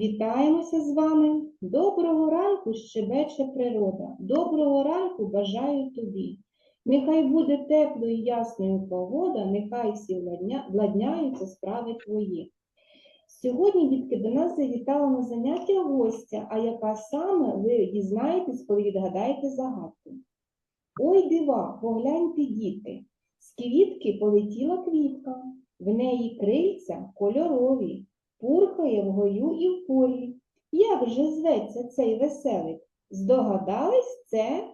Вітаємося з вами. Доброго ранку, щебече природа. Доброго ранку бажаю тобі. Нехай буде теплою і ясною погода, нехай всі владня- владняються справи твої. Сьогодні, дітки, до нас завітала на заняття гостя, а яка саме ви дізнаєтесь, коли відгадаєте загадку. Ой, дива, погляньте, діти, з квітки полетіла квітка, в неї крильця кольорові, пурхає в гою і в полі. Як же зветься цей веселик? Здогадались це?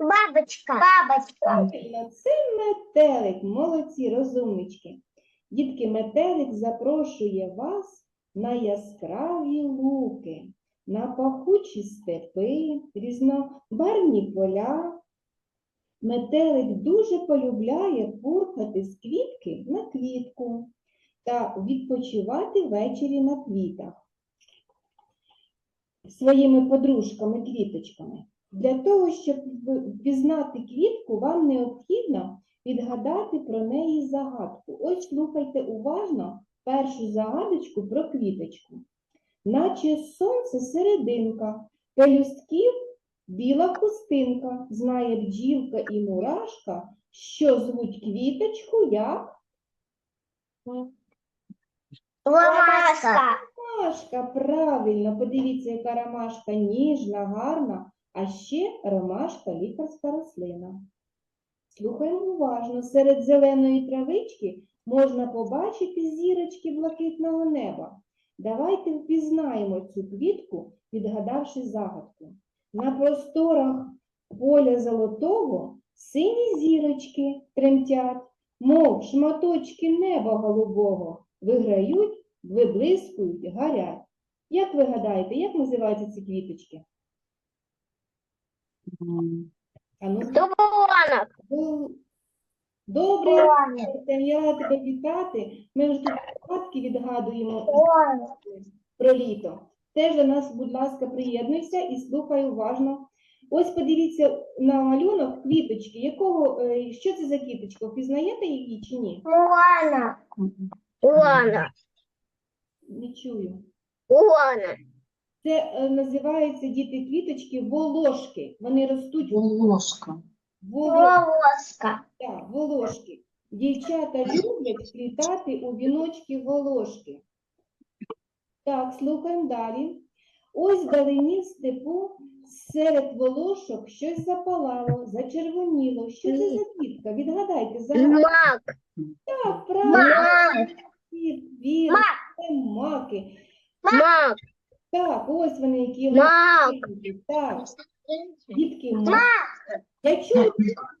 Бабочка. Бабочка. Це метелик. Молодці, розумнички. Дітки, метелик запрошує вас на яскраві луки, на пахучі степи, різнобарвні поля. Метелик дуже полюбляє пурхати з квітки на квітку та відпочивати ввечері на квітах своїми подружками-квіточками. Для того, щоб впізнати квітку, вам необхідно відгадати про неї загадку. Ось слухайте уважно першу загадочку про квіточку. Наче сонце серединка, пелюстків біла хустинка, знає бджілка і мурашка, що звуть квіточку як Ромашка. ромашка. Правильно, подивіться, яка ромашка ніжна, гарна, а ще ромашка лікарська рослина. Слухаємо уважно. Серед зеленої травички можна побачити зірочки блакитного неба. Давайте впізнаємо цю квітку, відгадавши загадку. На просторах поля золотого сині зірочки тремтять, мов шматочки неба голубого, виграють, виблискують, горять. Як ви гадаєте, як називаються ці квіточки? А ну, Ну, Добре, я рада тебе вітати. Ми вже тут загадки відгадуємо про літо. Теж до нас, будь ласка, приєднуйся і слухай уважно. Ось подивіться на малюнок квіточки. Якого, е, що це за квіточка? Впізнаєте її чи ні? Луана. Луана. Не чую. Луана. Це е, називаються діти квіточки волошки. Вони ростуть в Ложка. воло... Волоска. Так, волошки. Дівчата люблять плітати у віночки волошки. Так, слухаємо далі. Ось вдалині в степу серед волошок щось запалало, зачервоніло. Що це за квітка? Відгадайте загадку. Мак. Так, правильно, Мак. вірно, Мак. це маки. Мак. Так, ось вони, які Мак. маленькі. Так, дітки, мак. Я чую,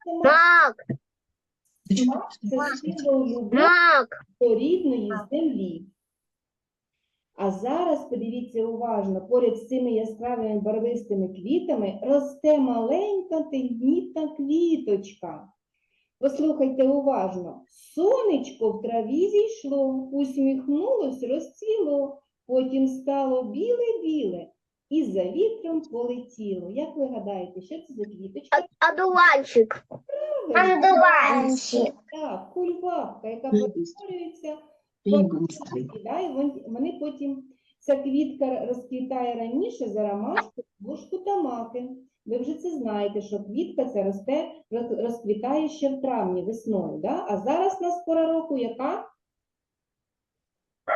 це мак. Мак. Це символ любові. Мак. до рідної землі. А зараз подивіться уважно, поряд з цими яскравими барвистими квітами росте маленька тендітна квіточка. Послухайте уважно. Сонечко в траві зійшло, усміхнулось, розцвіло, потім стало біле-біле і за вітром полетіло. Як ви гадаєте, що це за квіточка? Одуванчик. Одуванчик. Так, кульбабка, яка Мгм. Пінгвінський. вони потім, ця квітка розквітає раніше за ромашку, бушку та маки. Ви вже це знаєте, що квітка ця росте, розквітає ще в травні, весною. Да? А зараз у нас пора року яка?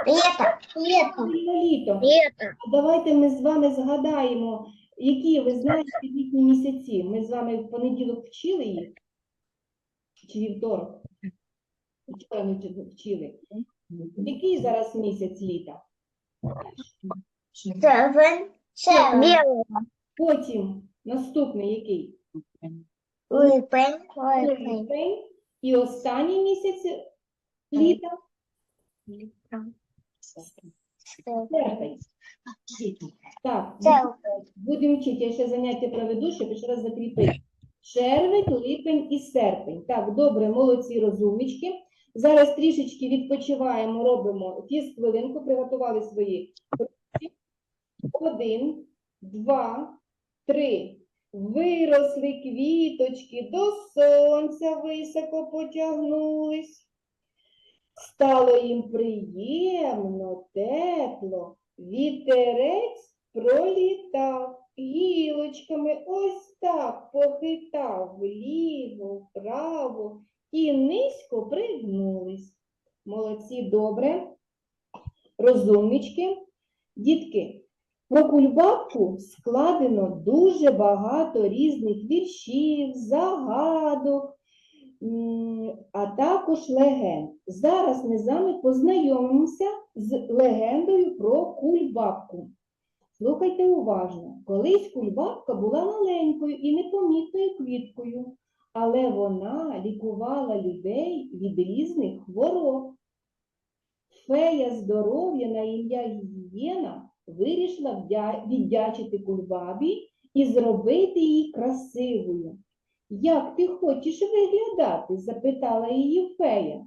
Лето. Правильно, Літо. Лето. А давайте ми з вами згадаємо, які ви знаєте літні місяці. Ми з вами в понеділок вчили їх? Чи вівторок? Вчора ми вчили. Який зараз місяць літа? Севен. Белого. Потім наступний який? Липень. Липень. І останній місяць літа серпень. Так, будемо вчити. Я ще заняття проведу, щоб ще раз закріпити. Червень, липень і серпень. Так, добре, молодці розумнички. Зараз трішечки відпочиваємо, робимо фіз-хвилинку, приготували свої. ручки. Один, два, три. Виросли квіточки, до сонця високо потягнулись. Стало їм приємно, тепло, Вітерець пролітав, гілочками ось так похитав вліво, вправо і низько пригнулись. Молодці, добре. Розумнички. Дітки, про кульбабку складено дуже багато різних віршів, загадок, а також легенд. Зараз ми з вами познайомимося з легендою про кульбабку. Слухайте уважно. Колись кульбабка була маленькою і непомітною квіткою, але вона лікувала людей від різних хвороб. Фея здоров'я на ім'я Гігієна вирішила віддячити кульбабі і зробити її красивою. Як ти хочеш виглядати? запитала її фея.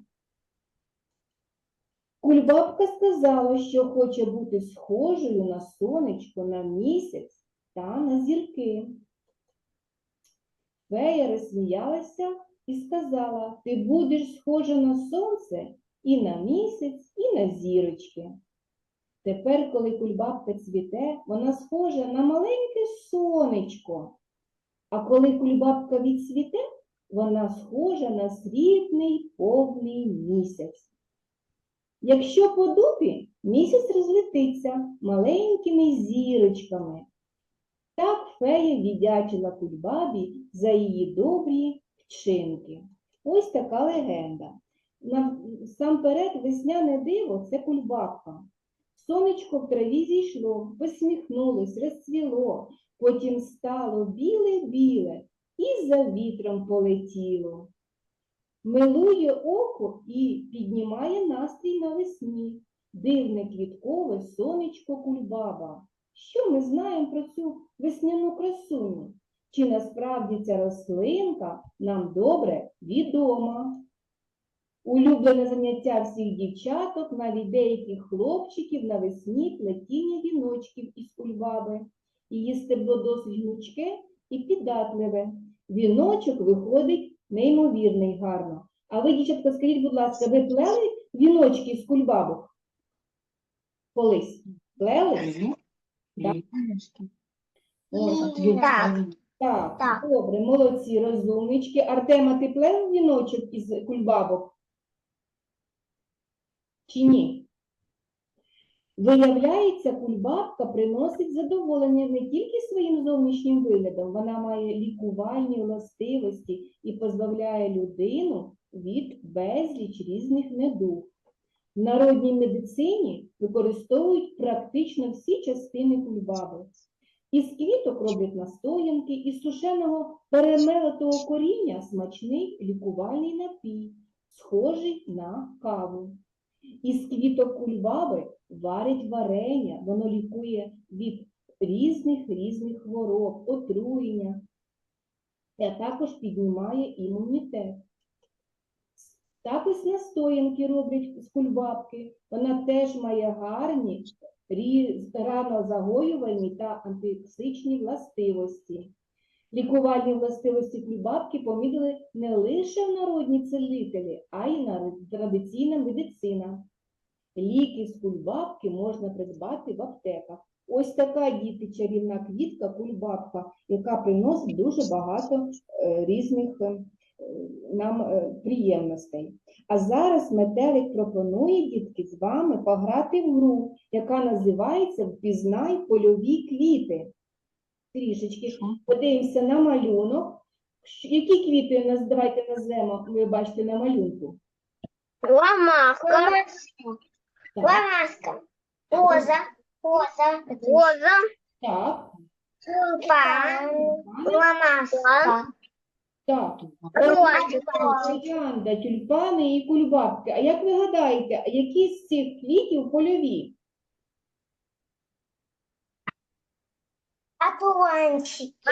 Кульбабка сказала, що хоче бути схожою на сонечко, на місяць та на зірки. Фея розсміялася і сказала: Ти будеш схожа на сонце і на місяць, і на зірочки. Тепер, коли кульбабка цвіте, вона схожа на маленьке сонечко. А коли кульбабка відцвіте, вона схожа на срібний повний місяць. Якщо по дубі, місяць розлетиться маленькими зірочками. Так фея віддячила кульбабі за її добрі вчинки. Ось така легенда. Насамперед весняне диво це кульбабка. Сонечко в траві зійшло, посміхнулось, розцвіло, потім стало біле-біле і за вітром полетіло. Милує око і піднімає настрій навесні. Дивне квіткове сонечко кульбаба. Що ми знаємо про цю весняну красуню? Чи насправді ця рослинка нам добре відома? Улюблене заняття всіх дівчаток, навіть деяких хлопчиків навесні плетіння віночків із кульбаби. Її стебло досить гнучке і піддатливе. Віночок виходить неймовірний гарно. А ви, дівчатка, скажіть, будь ласка, ви плели віночки з кульбабок? Колись? Плели? Да. Так. Так, Так. добре, молодці, розумнички. Артема, ти плел віночок із кульбабок? Чи ні? Виявляється, кульбабка приносить задоволення не тільки своїм зовнішнім виглядом, вона має лікувальні властивості і позбавляє людину від безліч різних недуг. В народній медицині використовують практично всі частини кульбаби. Із квіток роблять настоянки, із сушеного перемелотого коріння смачний лікувальний напій, схожий на каву. Із квіток кульбаби варять варення, воно лікує від різних різних хвороб, отруєння, а також піднімає імунітет. Також настоянки роблять з кульбабки. Вона теж має гарні рі- ранозагоювальні та антитоксичні властивості. Лікувальні властивості кульбабки помітили не лише в народні цілителі, а й на традиційна медицина. Ліки з кульбабки можна придбати в аптеках. Ось така діти чарівна квітка кульбабка, яка приносить дуже багато е, різних е, нам е, приємностей. А зараз метелик пропонує дітки з вами пограти в гру, яка називається Впізнай польові квіти. Трішечки подивимося на малюнок. Які квіти у нас давайте назвемо, ви бачите на малюнку? Ромашка. Так, Ромашка. Роза. Роза. Роза. так, Тюльпан. Ромашка. Так. Роза. Троянда, тюльпани і кульбабки. А як ви гадаєте, які з цих квітів польові?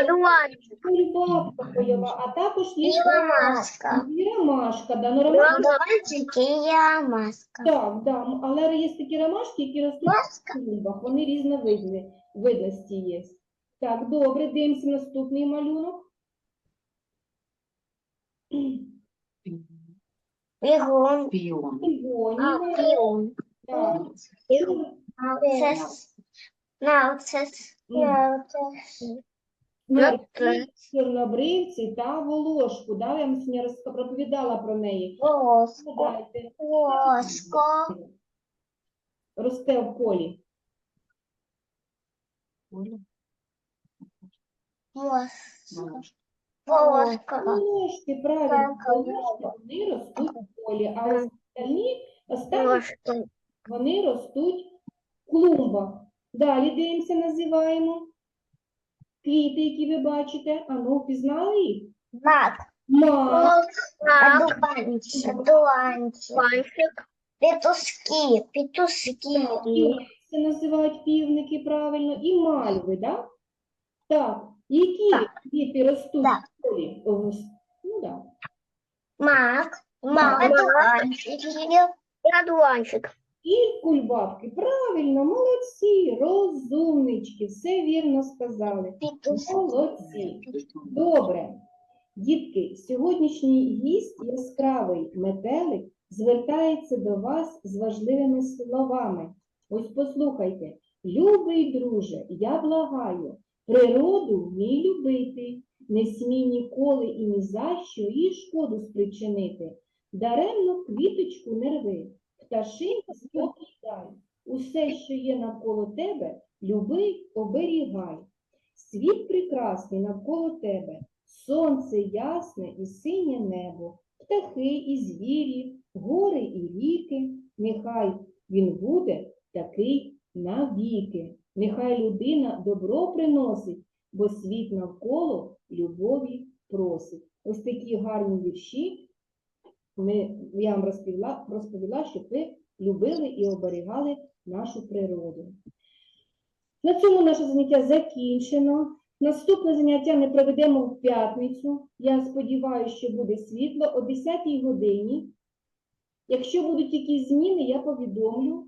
Одуванчики. Кульбабка польова, а також є І ромашка. і ромашка. Да, ну, ромашка і ромашка. Так, да, але є такі ромашки, які ростуть в клумбах, вони різновидні, видності є. Так, добре, дивимося наступний малюнок. Бігун. Піон. А, піон. так. Мгм. Чорнобривці та волошку. Да? Я вам сьогодні розк- розповідала про неї. Воско. Згадайте. Росте в полі. Воско. Воско. Волошки, правильно, Так, волошки, вони ростуть в полі, а ось остальні, останні вони ростуть в клумбах. Далі дивимося, називаємо. Квіти, які ви бачите. А ну, впізнали їх? Мак. Мак, Одуванчик. Одуванчик. Петушки. Петушки. це називають півники, правильно, і мальви, да? Так, які Так. квіти ростуть Так. в полі? Ось, Ну, да. Мак. Мак. Одуванчик. Одуванчик. І кульбабки, правильно, молодці, розумнички, все вірно сказали. Молодці. Добре. Дітки, сьогоднішній гість яскравий метелик звертається до вас з важливими словами. Ось послухайте. Любий друже, я благаю, природу вмій любити, не смій ніколи і ні за що їй шкоду спричинити. Даремно квіточку не рви, пташинка спокій дай. Усе, що є навколо тебе, люби, оберігай. Світ прекрасний навколо тебе, сонце ясне і синє небо, птахи і звірі, гори і ріки. Нехай він буде такий навіки. Нехай людина добро приносить, бо світ навколо любові просить. Ось такі гарні вірші ми, я вам розповіла, розповіла, щоб ви любили і оберігали нашу природу. На цьому наше заняття закінчено. Наступне заняття ми проведемо в п'ятницю. Я сподіваюся, що буде світло о 10 годині. Якщо будуть якісь зміни, я повідомлю.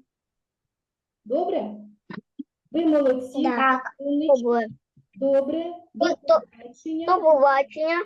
Добре? Ви молодці, Так. умнички. Добре, до До- до- До побачення.